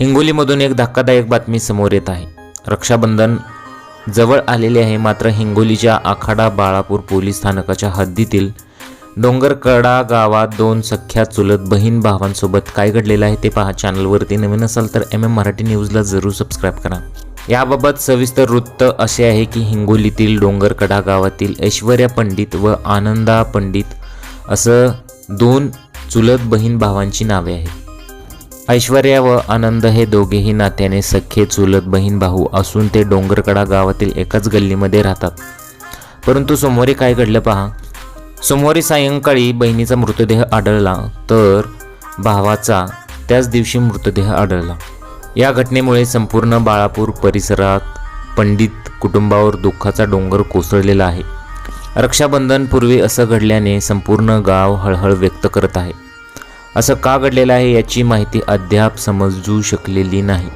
हिंगोलीमधून एक धक्कादायक बातमी समोर येत आहे. रक्षाबंधन जवळ आलेले आहे मात्र हिंगोलीच्या आखाडा बाळापूर पोलीस स्थानकाच्या हद्दीतील डोंगरकडा गावात दोन सख्या चुलत बहीण भावांसोबत काय घडलेलं आहे ते पहा. चॅनलवरती नवीन असाल तर एम एम मराठी न्यूजला जरूर सबस्क्राईब करा. याबाबत सविस्तर वृत्त असे आहे की हिंगोलीतील डोंगरकडा गावातील ऐश्वर्या पंडित व आनंदा पंडित असं दोन चुलत बहीण भावांची नावे आहेत. ऐश्वर्या व आनंद हे दोघेही नात्याने सख्खे चुलत बहीण भाऊ असून ते डोंगरकडा गावातील एकाच गल्लीमध्ये राहतात. परंतु सोमवारी काय घडलं पहा? सोमवारी सायंकाळी बहिणीचा मृतदेह आढळला तर भावाचा त्याच दिवशी मृतदेह आढळला. या घटनेमुळे संपूर्ण बाळापूर परिसरात पंडित कुटुंबावर दुःखाचा डोंगर कोसळलेला आहे. रक्षाबंधनपूर्वी असं घडल्याने संपूर्ण गाव हळहळ व्यक्त करत आहे. असं का घडलेलं आहे याची माहिती अद्याप समजू शकलेली नाही.